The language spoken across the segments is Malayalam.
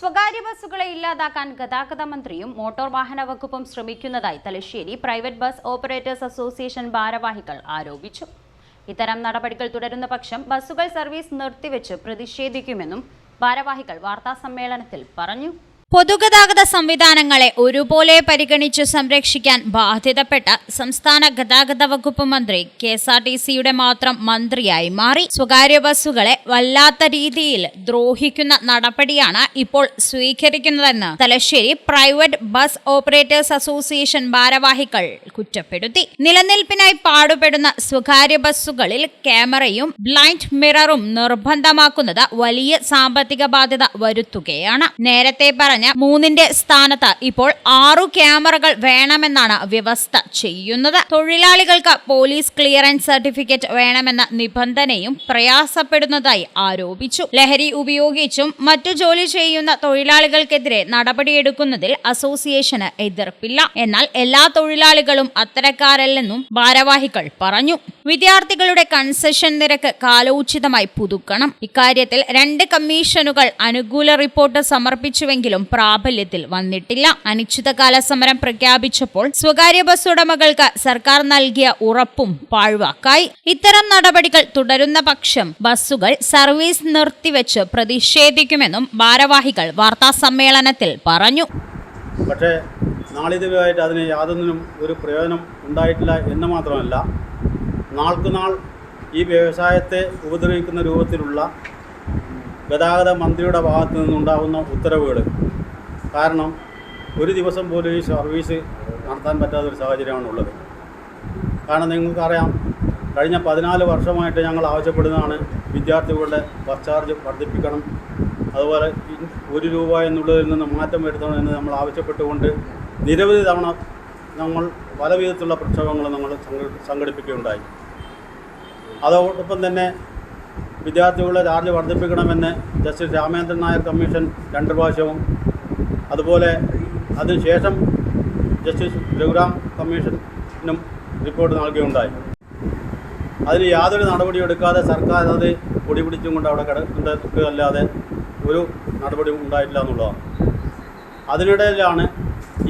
സ്വകാര്യ ബസ്സുകളെ ഇല്ലാതാക്കാൻ ഗതാഗത മന്ത്രിയും മോട്ടോർ വാഹന വകുപ്പും ശ്രമിക്കുന്നതായി Thalassery private bus operators association ഭാരവാഹികൾ ആരോപിച്ചു. ഇത്തരം നടപടികൾ തുടരുന്ന പക്ഷം ബസ്സുകൾ സർവീസ് നിർത്തിവെച്ച് പ്രതിഷേധിക്കുമെന്നും ഭാരവാഹികൾ വാർത്താസമ്മേളനത്തിൽ പറഞ്ഞു. പൊതുഗതാഗത സംവിധാനങ്ങളെ ഒരുപോലെ പരിഗണിച്ച് സംരക്ഷിക്കാൻ ബാധ്യതപ്പെട്ട സംസ്ഥാന ഗതാഗത വകുപ്പ് മന്ത്രി കെ എസ് ആർ ടി സിയുടെ മാത്രം മന്ത്രിയായി മാറി. സ്വകാര്യ ബസ്സുകളെ വല്ലാത്ത രീതിയിൽ ദ്രോഹിക്കുന്ന നടപടിയാണ് ഇപ്പോൾ സ്വീകരിക്കുന്നതെന്ന് Thalassery private bus operators association ഭാരവാഹികൾ കുറ്റപ്പെടുത്തി. നിലനിൽപ്പിനായി പാടുപെടുന്ന സ്വകാര്യ ബസ്സുകളിൽ ക്യാമറയും ബ്ലൈൻഡ് മിററും നിർബന്ധമാക്കുന്നത് വലിയ സാമ്പത്തിക ബാധ്യത വരുത്തുകയാണ്. നേരത്തെ പറഞ്ഞ മൂന്നിന്റെ സ്ഥാനത്ത് ഇപ്പോൾ ആറു ക്യാമറകൾ വേണമെന്നാണ് വ്യവസ്ഥ ചെയ്യുന്നത്. തൊഴിലാളികൾക്ക് പോലീസ് ക്ലിയറൻസ് സർട്ടിഫിക്കറ്റ് വേണമെന്ന നിബന്ധനയും പ്രയാസപ്പെടുന്നതായി ആരോപിച്ചു. ലഹരി ഉപയോഗിച്ചും മറ്റു ജോലി ചെയ്യുന്ന തൊഴിലാളികൾക്കെതിരെ നടപടിയെടുക്കുന്നതിൽ അസോസിയേഷന് എതിർപ്പില്ല. എന്നാൽ എല്ലാ തൊഴിലാളികളും അത്തരക്കാരല്ലെന്നും ഭാരവാഹികൾ പറഞ്ഞു. വിദ്യാർത്ഥികളുടെ കൺസെഷൻ നിരക്ക് കാലോചിതമായി പുതുക്കണം. ഇക്കാര്യത്തിൽ രണ്ട് കമ്മീഷനുകൾ അനുകൂല റിപ്പോർട്ട് സമർപ്പിച്ചുവെങ്കിലും പ്രാബല്യത്തിൽ വന്നിട്ടില്ല. അനിശ്ചിതകാല സമരം പ്രഖ്യാപിച്ചപ്പോൾ സ്വകാര്യ ബസ് ഉടമകൾക്ക് സർക്കാർ നൽകിയ ഉറപ്പും പാഴ്വാക്കായി. ഇത്തരം നടപടികൾ തുടരുന്ന പക്ഷം ബസ്സുകൾ സർവീസ് നിർത്തിവെച്ച് പ്രതിഷേധിക്കുമെന്നും ഭാരവാഹികൾ വാർത്താ സമ്മേളനത്തിൽ പറഞ്ഞു. പക്ഷേ നാളിതുവായിട്ട് അതിന് യാതൊന്നിനും ഒരു പ്രയോജനം ഉണ്ടായിട്ടില്ല എന്ന് മാത്രമല്ല നാൾക്കുനാൾ ഈ വ്യവസായത്തെ ഉപദ്രവിക്കുന്ന രൂപത്തിലുള്ള ഗതാഗത മന്ത്രിയുടെ ഭാഗത്തു നിന്നുണ്ടാകുന്ന ഉത്തരവുകൾ കാരണം ഒരു ദിവസം പോലും ഈ സർവീസ് നടത്താൻ പറ്റാത്ത ഒരു സാഹചര്യമാണുള്ളത്. കാരണം നിങ്ങൾക്കറിയാം കഴിഞ്ഞ പതിനാല് വർഷമായിട്ട് ഞങ്ങൾ ആവശ്യപ്പെടുന്നതാണ് വിദ്യാർത്ഥികളുടെ ബസ് ചാർജ് വർദ്ധിപ്പിക്കണം. അതുപോലെ ഒരു രൂപ എന്നുള്ളതിൽ നിന്ന് മാറ്റം വരുത്തണം എന്ന് നമ്മൾ ആവശ്യപ്പെട്ടുകൊണ്ട് നിരവധി തവണ നമ്മൾ പല വിധത്തിലുള്ള പ്രക്ഷോഭങ്ങൾ നമ്മൾ സംഘ- സംഘടിപ്പിക്കുകയുണ്ടായി. അതോടൊപ്പം തന്നെ വിദ്യാർത്ഥികളുടെ ചാർജ് വർദ്ധിപ്പിക്കണമെന്ന് ജസ്റ്റിസ് രാമേന്ദ്രൻ നായർ കമ്മീഷൻ രണ്ട് പ്രാവശ്യവും അതുപോലെ അതിനുശേഷം ജസ്റ്റിസ് രഘുറാം കമ്മീഷനും റിപ്പോർട്ട് നൽകുകയുണ്ടായി. അതിന് യാതൊരു നടപടിയും എടുക്കാതെ സർക്കാർ അത് പൊടി പിടിച്ചും കൊണ്ട് അവിടെ കിടക്കുന്നതല്ലാതെ ഒരു നടപടിയും ഉണ്ടായിട്ടില്ല എന്നുള്ളതാണ്. അതിനിടയിലാണ്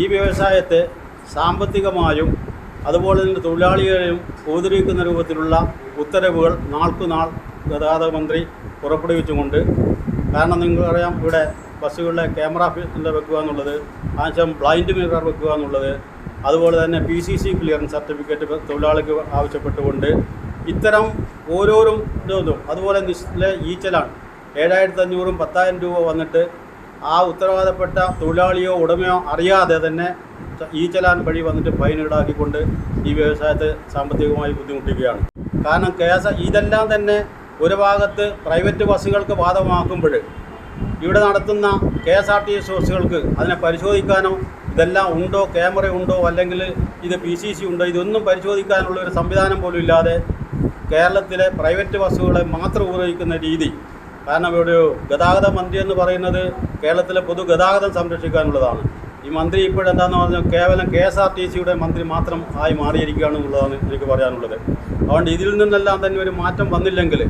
ഈ വ്യവസായത്തെ സാമ്പത്തികമായും അതുപോലെ തന്നെ തൊഴിലാളികളെയും ഉപദ്രവിക്കുന്ന രൂപത്തിലുള്ള ഉത്തരവുകൾ നാൾക്കുനാൾ ഗതാഗത മന്ത്രി പുറപ്പെടുവിച്ചുകൊണ്ട് കാരണം നിങ്ങൾക്കറിയാം ഇവിടെ ബസ്സുകളിലെ ക്യാമറ ഫിൽറ്റർ വെക്കുക എന്നുള്ളത് ആവശ്യം ബ്ലൈൻഡ് മിറർ വെക്കുക എന്നുള്ളത് അതുപോലെ തന്നെ P C C clearance certificate തൊഴിലാളിക്ക് ആവശ്യപ്പെട്ടുകൊണ്ട് ഇത്തരം ഓരോരും അതുപോലെ നിശ്ചിത ഈച്ചലാണ്. ഏഴായിരത്തി അഞ്ഞൂറും പത്തായിരം രൂപ വന്നിട്ട് ആ ഉത്തരവാദപ്പെട്ട തൊഴിലാളിയോ ഉടമയോ അറിയാതെ തന്നെ ഈ ചലാൻ വഴി വന്നിട്ട് ഫൈൻ ഈടാക്കിക്കൊണ്ട് ഈ വ്യവസായത്തെ സാമ്പത്തികമായി ബുദ്ധിമുട്ടുകയാണ് കാരണം കേസ് ഇതെല്ലാം തന്നെ ഒരു ഭാഗത്ത് പ്രൈവറ്റ് ബസ്സുകൾക്ക് ബാധകമാക്കുമ്പോൾ ഇവിടെ നടത്തുന്ന K S R T S ബസ്സുകൾക്ക് അതിനെ പരിശോധിക്കാനോ ഇതെല്ലാം ഉണ്ടോ ക്യാമറ ഉണ്ടോ അല്ലെങ്കിൽ ഇത് പി സി സി ഉണ്ടോ ഇതൊന്നും പരിശോധിക്കാനുള്ള ഒരു സംവിധാനം പോലും ഇല്ലാതെ കേരളത്തിലെ പ്രൈവറ്റ് ബസ്സുകളെ മാത്രം ഉപയോഗിക്കുന്ന രീതി. കാരണം ഇവിടെ ഗതാഗത മന്ത്രി എന്ന് പറയുന്നത് കേരളത്തിലെ പൊതുഗതാഗതം സംരക്ഷിക്കാനുള്ളതാണ്. ഈ മന്ത്രി ഇപ്പോഴെന്താന്ന് പറഞ്ഞാൽ കേവലം കെ എസ് ആർ ടി സിയുടെ മന്ത്രി മാത്രം ആയി മാറിയിരിക്കുകയാണ് എന്നുള്ളതാണ് എനിക്ക് പറയാനുള്ളത്. അതുകൊണ്ട് ഇതിൽ നിന്നെല്ലാം തന്നെ ഒരു മാറ്റം വന്നില്ലെങ്കിൽ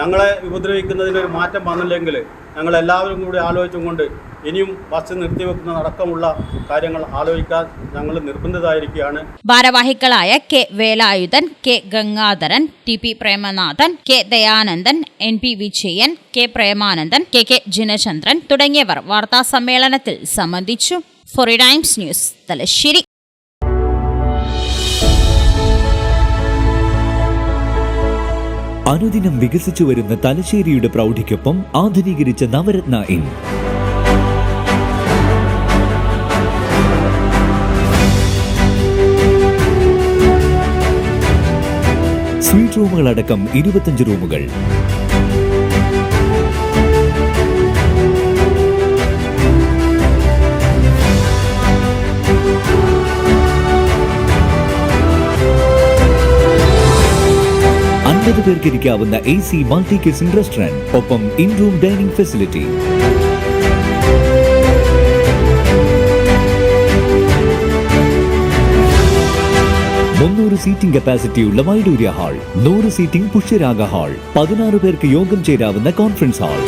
ഞങ്ങളെ ഉപദ്രവിക്കുന്നതിലൊരു മാറ്റം വന്നില്ലെങ്കിൽ ഞങ്ങളെല്ലാവരും കൂടി ആലോചിച്ചും കൊണ്ട് ഇനിയും ബസ് നിർത്തിവെക്കുന്ന അടക്കമുള്ള കാര്യങ്ങൾ ആലോചിക്കാൻ ഞങ്ങൾ നിർബന്ധിതായിരിക്കുകയാണ് ഭാരവാഹികളായ K Velayudhan K Gangadharan T P Premanathan K Dayanandan N P Vijayan K Premanandan K K Jinachandran തുടങ്ങിയവർ വാർത്താ സമ്മേളനത്തിൽ സംബന്ധിച്ചു. ഫോറി ടൈംസ് ന്യൂസ് തലശ്ശേരി. അനുദിനം വികസിച്ചു വരുന്ന തലശ്ശേരിയുടെ പ്രൗഢിക്കൊപ്പം ആധുനീകരിച്ച നവരത്ന ഇൻ. സ്വീറ്റ് റൂമുകളടക്കം ഇരുപത്തഞ്ച് റൂമുകൾ. അൻപത് പേർക്ക് ഇരിക്കാവുന്ന A C multi kitchen restaurant ഒപ്പം ഇൻ റൂം ഡൈനിങ് ഫെസിലിറ്റി മുന്നൂറ് സീറ്റിംഗ് കപ്പാസിറ്റി ഉള്ള വൈഡൂര്യ ഹാൾ നൂറ് സീറ്റിംഗ് പുഷ്യരാഗ ഹാൾ പതിനാറ് പേർക്ക് യോഗം ചേരാവുന്ന കോൺഫറൻസ് ഹാൾ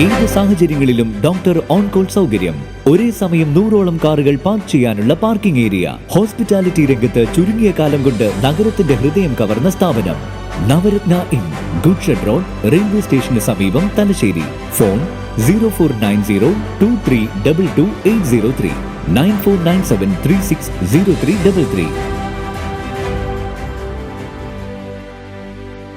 ഏത് സാഹചര്യങ്ങളിലും ഡോക്ടർ ഓൺ കോൾ സൗകര്യം. ഒരേ സമയം നൂറോളം കാറുകൾ പാർക്ക് ചെയ്യാനുള്ള പാർക്കിംഗ് ഏരിയ. ഹോസ്പിറ്റാലിറ്റി രംഗത്ത് ചുരുങ്ങിയ കാലം കൊണ്ട് നഗരത്തിന്റെ ഹൃദയം കവർന്ന സ്ഥാപനം. Navaratna inn goods shed road railway സ്റ്റേഷന് സമീപം Thalassery. Phone zero four nine zero two three double two eight zero three. Nine four nine seven three six zero three double three.